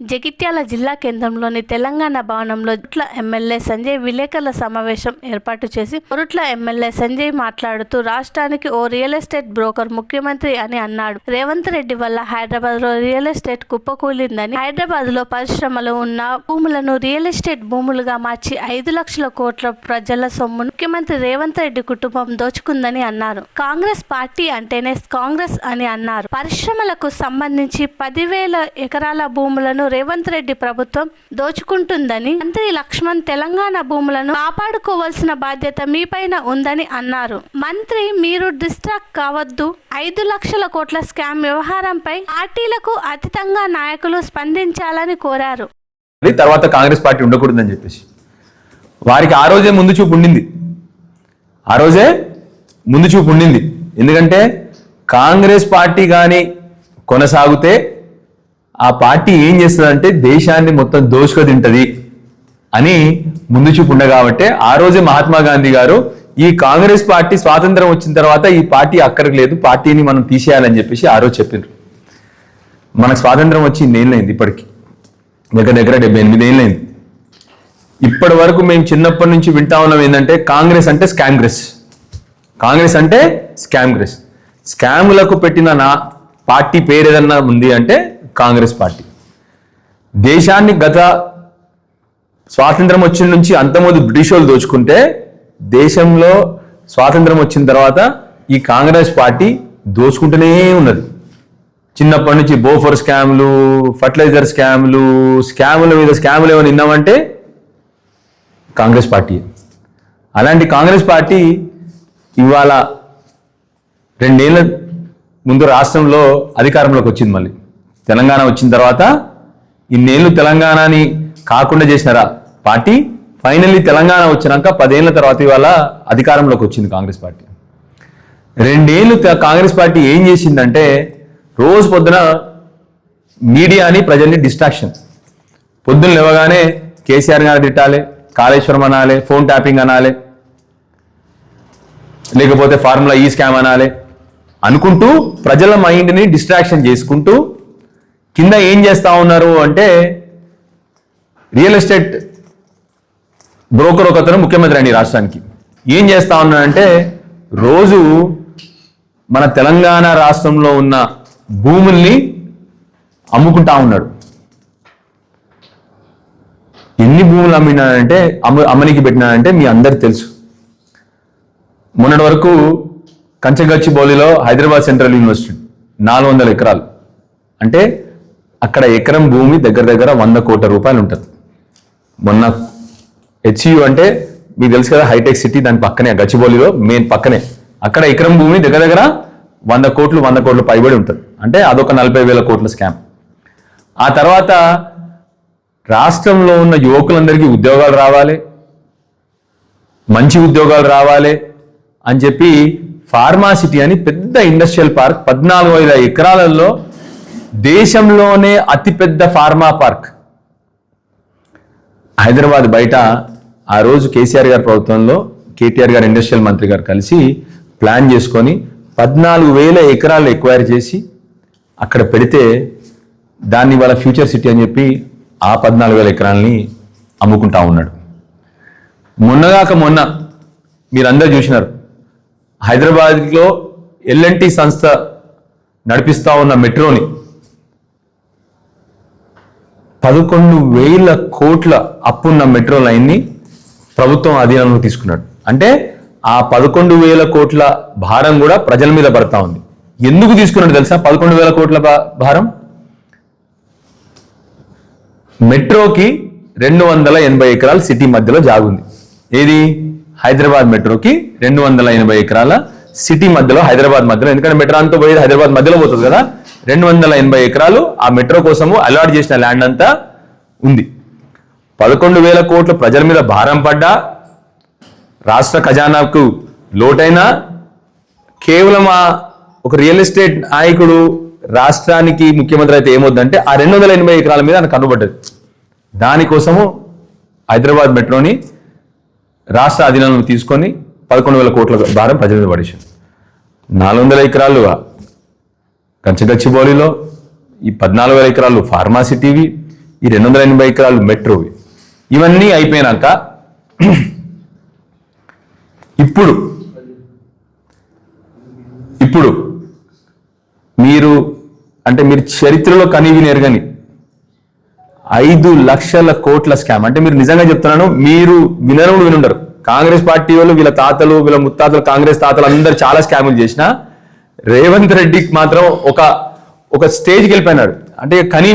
జగిత్యాల జిల్లా కేంద్రంలోని తెలంగాణ భవనంలో ఉట్ల ఎమ్మెల్యే సంజయ్ విలేకరుల సమావేశం ఏర్పాటు చేసి కొరుట్ల ఎమ్మెల్యే సంజయ్ మాట్లాడుతూ రాష్ట్రానికి ఓ రియల్ ఎస్టేట్ బ్రోకర్ ముఖ్యమంత్రి అని అన్నాడు. రేవంత్ రెడ్డి వల్ల హైదరాబాద్లో రియల్ ఎస్టేట్ కుప్పకూలిందని హైదరాబాద్లో పరిశ్రమలు ఉన్న భూములను రియల్ ఎస్టేట్ భూములుగా మార్చి ఐదు లక్షల కోట్ల ప్రజల సొమ్మును ముఖ్యమంత్రి రేవంత్ రెడ్డి కుటుంబం దోచుకుందని అన్నారు. కాంగ్రెస్ పార్టీ అంటేనే కాంగ్రెస్ అని అన్నారు. పరిశ్రమలకు సంబంధించి పదివేల ఎకరాల భూములను రేవంత్ రెడ్డి ప్రభుత్వం దోచుకుంటుందని మంత్రి లక్ష్మణ్ తెలంగాణ భూములను కాపాడుకోవాల్సిన బాధ్యత మీపైన ఉందని అన్నారు. మంత్రి మీరు డిస్ట్రాక్ట్ కావద్దు. ఐదు లక్షల కోట్ల స్కామ్ వ్యవహారంపై పార్టీలకు అతీతంగా నాయకులు స్పందించాలని కోరారు. తర్వాత కాంగ్రెస్ పార్టీ ఉండకూడదని చెప్పేసి. వారికి ఆ రోజే ముందు చూపు ఉండింది. ఆ రోజే ముందు చూపు ఉండింది. ఎందుకంటే కాంగ్రెస్ పార్టీ కానీ కొనసాగితే ఆ పార్టీ ఏం చేస్తుందంటే దేశాన్ని మొత్తం దోచుక తింటది అని ముందు చూపు ఉండ కాబట్టి ఆ రోజే మహాత్మా గాంధీ గారు ఈ కాంగ్రెస్ పార్టీ స్వాతంత్రం వచ్చిన తర్వాత ఈ పార్టీ అక్కడికి లేదు పార్టీని మనం తీసేయాలని చెప్పేసి ఆ రోజు చెప్పారు మనకు స్వాతంత్రం వచ్చి ఇన్నేళ్ళైంది ఇప్పటికి. దగ్గర దగ్గర డెబ్బై ఎనిమిది ఏళ్ళైంది ఇప్పటి వరకు మేము చిన్నప్పటి నుంచి వింటా ఉన్నాం ఏంటంటే కాంగ్రెస్ అంటే స్కామ్గ్రెస్. కాంగ్రెస్ అంటే స్కామ్గ్రెస్. స్కాములకు పెట్టిన నా పార్టీ పేరు ఏదన్నా ఉంది అంటే కాంగ్రెస్ పార్టీ. దేశాన్ని గత స్వాతంత్రం వచ్చిన నుంచి అంతమంది బ్రిటిష్ వాళ్ళు దోచుకుంటే దేశంలో స్వాతంత్రం వచ్చిన తర్వాత ఈ కాంగ్రెస్ పార్టీ దోచుకుంటూనే ఉన్నది. చిన్నప్పటి నుంచి బోఫర్ స్కామ్లు ఫర్టిలైజర్ స్కామ్లు స్కాముల మీద స్కాములు ఏమైనా విన్నామంటే కాంగ్రెస్ పార్టీ. అలాంటి కాంగ్రెస్ పార్టీ ఇవాళ రెండేళ్ళ ముందు రాష్ట్రంలో అధికారంలోకి వచ్చింది మళ్ళీ. తెలంగాణ వచ్చిన తర్వాత ఇన్నేళ్ళు తెలంగాణని కాకుండా చేసినారా? పార్టీ ఫైనల్లీ తెలంగాణ వచ్చినాక పదేళ్ళ తర్వాత ఇవాళ అధికారంలోకి వచ్చింది కాంగ్రెస్ పార్టీ. రెండేళ్ళు కాంగ్రెస్ పార్టీ ఏం చేసిందంటే రోజు పొద్దున మీడియాని ప్రజల్ని డిస్ట్రాక్షన్. పొద్దున్న లేవగానే కేసీఆర్ గారు తిట్టాలి కాళేశ్వరం అనాలి ఫోన్ ట్యాపింగ్ అనాలి లేకపోతే ఫార్ములా ఈ స్కామ్ అనాలి అనుకుంటూ ప్రజల మైండ్ని డిస్ట్రాక్షన్ చేసుకుంటూ కింద ఏం చేస్తా ఉన్నారు అంటే రియల్ ఎస్టేట్ బ్రోకర్ ఒకతను ముఖ్యమంత్రి అండి రాష్ట్రానికి. ఏం చేస్తా ఉన్నాడంటే రోజు మన తెలంగాణ రాష్ట్రంలో ఉన్న భూముల్ని అమ్ముకుంటా ఉన్నాడు. ఎన్ని భూములు అమ్మినాడంటే అమ్మ అమ్మనికి పెట్టినాడంటే మీ అందరికి తెలుసు. మొన్నటి వరకు కంచగచ్చిబౌలిలో హైదరాబాద్ సెంట్రల్ యూనివర్సిటీ నాలుగు వందల ఎకరాలు. అంటే అక్కడ ఎకరం భూమి దగ్గర దగ్గర వంద కోట్ల రూపాయలు ఉంటుంది. మొన్న హెచ్యు అంటే మీకు తెలుసు కదా హైటెక్ సిటీ దాని పక్కనే గచ్చిబౌలిలో మెయిన్ పక్కనే. అక్కడ ఎకరం భూమి దగ్గర దగ్గర వంద కోట్లు వంద కోట్లు పైబడి ఉంటుంది. అంటే అదొక నలభై వేల కోట్ల స్కామ్. ఆ తర్వాత రాష్ట్రంలో ఉన్న యువకులందరికీ ఉద్యోగాలు రావాలి మంచి ఉద్యోగాలు రావాలి అని చెప్పి ఫార్మాసిటీ అని పెద్ద ఇండస్ట్రియల్ పార్క్ పద్నాలుగు వేల ఎకరాలలో దేశంలోనే అతిపెద్ద ఫార్మా పార్క్. హైదరాబాద్ బయట ఆ రోజు కేసీఆర్ గారి ప్రభుత్వంలో కేటీఆర్ గారు ఇండస్ట్రియల్ మంత్రి గారు కలిసి ప్లాన్ చేసుకొని పద్నాలుగు వేల ఎకరాలు ఎక్వైర్ చేసి అక్కడ పెడితే దాన్ని వాళ్ళ ఫ్యూచర్ సిటీ అని చెప్పి ఆ పద్నాలుగు వేల ఎకరాలని అమ్ముకుంటా ఉన్నాడు. మొన్నగాక మొన్న మీరందరూ చూసినారు. హైదరాబాద్లో ఎల్ఎన్టీ సంస్థ నడిపిస్తూ ఉన్న మెట్రోని పదకొండు వేల కోట్ల అప్పున్న మెట్రో లైన్ని ప్రభుత్వం అధీనంలో తీసుకున్నాడు. అంటే ఆ పదకొండు వేల కోట్ల భారం కూడా ప్రజల మీద పడతా ఉంది. ఎందుకు తీసుకున్నాడు తెలుసా? పదకొండు వేల కోట్ల భా- భారం? మెట్రోకి రెండు వందల ఎనభై ఎకరాల సిటీ మధ్యలో జాగుంది. ఏది? హైదరాబాద్ మెట్రోకి రెండు వందల ఎనభై ఎకరాల సిటీ మధ్యలో హైదరాబాద్ మధ్యలో. ఎందుకంటే మెట్రో అంతా పోయేది హైదరాబాద్ మధ్యలో పోతుంది కదా. రెండు వందల ఎనభై ఎకరాలు ఆ మెట్రో కోసము అలాట్ చేసిన ల్యాండ్ అంతా ఉంది. పదకొండు వేల కోట్ల ప్రజల మీద భారం పడ్డా రాష్ట్ర ఖజానాకు లోటైనా కేవలం ఆ ఒక రియల్ ఎస్టేట్ నాయకుడు రాష్ట్రానికి ముఖ్యమంత్రి అయితే ఏమవుద్దంటే ఆ రెండు వందల ఎనభై ఎకరాల మీద ఆయన కనుబడ్డది. దానికోసము హైదరాబాద్ మెట్రోని రాష్ట్ర అధీనంలో తీసుకొని పదకొండు వేల కోట్ల భారం ప్రజల మీద పడేసింది. నాలుగు వందల ఎకరాలు కంచగచ్చిబౌలిలో ఈ పద్నాలుగు వేల ఎకరాలు ఫార్మాసిటీవి ఈ రెండు వందల ఎనభై ఎకరాలు మెట్రోవి ఇవన్నీ అయిపోయినాక ఇప్పుడు ఇప్పుడు మీరు అంటే మీరు చరిత్రలో కనివి నెరగని ఐదు లక్షల కోట్ల స్కామ్. అంటే మీరు నిజంగా చెప్తున్నాను మీరు వినరు వినుండరు. కాంగ్రెస్ పార్టీ వాళ్ళు వీళ్ళ తాతలు వీళ్ళ ముత్తాతలు కాంగ్రెస్ తాతలు అందరు చాలా స్కాములు చేసిన రేవంత్ రెడ్డికి మాత్రం ఒక ఒక స్టేజ్కి వెళ్ళిపోయినాడు. అంటే కనీ